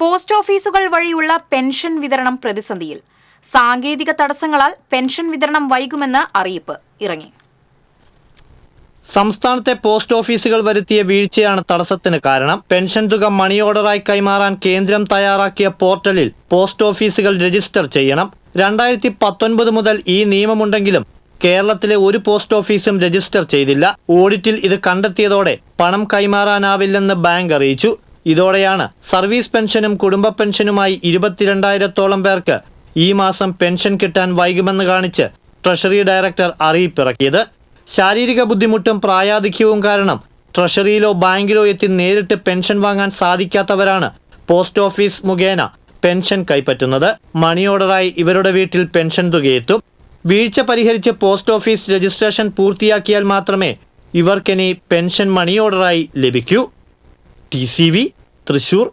Post ഓഫീസുകൾ വഴിയുള്ള pension വിതരണം പ്രതിസന്ധിയിൽ. സാങ്കേതിക തടസ്സങ്ങളാൽ പെൻഷൻ വിതരണം വൈകുമെന്ന് അറിയിപ്പ് ഇറങ്ങി. സംസ്ഥാനത്തെ പോസ്റ്റ് ഓഫീസുകൾ വരുത്തിയ വീഴ്ചയാണ് തടസ്സത്തിന് കാരണം. പെൻഷൻ തുക മണി ഓർഡറായി കൈമാറാൻ കേന്ദ്രം തയ്യാറാക്കിയ പോർട്ടലിൽ പോസ്റ്റ് ഓഫീസുകൾ രജിസ്റ്റർ ചെയ്യണം. രണ്ടായിരത്തി പത്തൊൻപത് മുതൽ ഈ നിയമമുണ്ടെങ്കിലും കേരളത്തിലെ ഒരു പോസ്റ്റ് ഓഫീസും രജിസ്റ്റർ ചെയ്തില്ല. ഓഡിറ്റിൽ ഇത് കണ്ടെത്തിയതോടെ പണം കൈമാറാനാവില്ലെന്ന് ബാങ്ക് അറിയിച്ചു. ഇതോടെയാണ് സർവീസ് പെൻഷനും കുടുംബ പെൻഷനുമായി ഇരുപത്തിരണ്ടായിരത്തോളം പേർക്ക് ഈ മാസം പെൻഷൻ കിട്ടാൻ വൈകുമെന്ന് കാണിച്ച് ട്രഷറി ഡയറക്ടർ അറിയിപ്പിറക്കിയത്. ശാരീരിക ബുദ്ധിമുട്ടും പ്രായാധിക്യവും കാരണം ട്രഷറിയിലോ ബാങ്കിലോ എത്തി നേരിട്ട് പെൻഷൻ വാങ്ങാൻ സാധിക്കാത്തവരാണ് പോസ്റ്റ് ഓഫീസ് മുഖേന പെൻഷൻ കൈപ്പറ്റുന്നത്. മണി ഓർഡറായി ഇവരുടെ വീട്ടിൽ പെൻഷൻ തുകയെത്തും. വീഴ്ച പരിഹരിച്ച് പോസ്റ്റ് ഓഫീസ് രജിസ്ട്രേഷൻ പൂർത്തിയാക്കിയാൽ മാത്രമേ ഇവർക്കിനി പെൻഷൻ മണി ഓർഡറായി ലഭിക്കൂ. ടി തൃശൂർ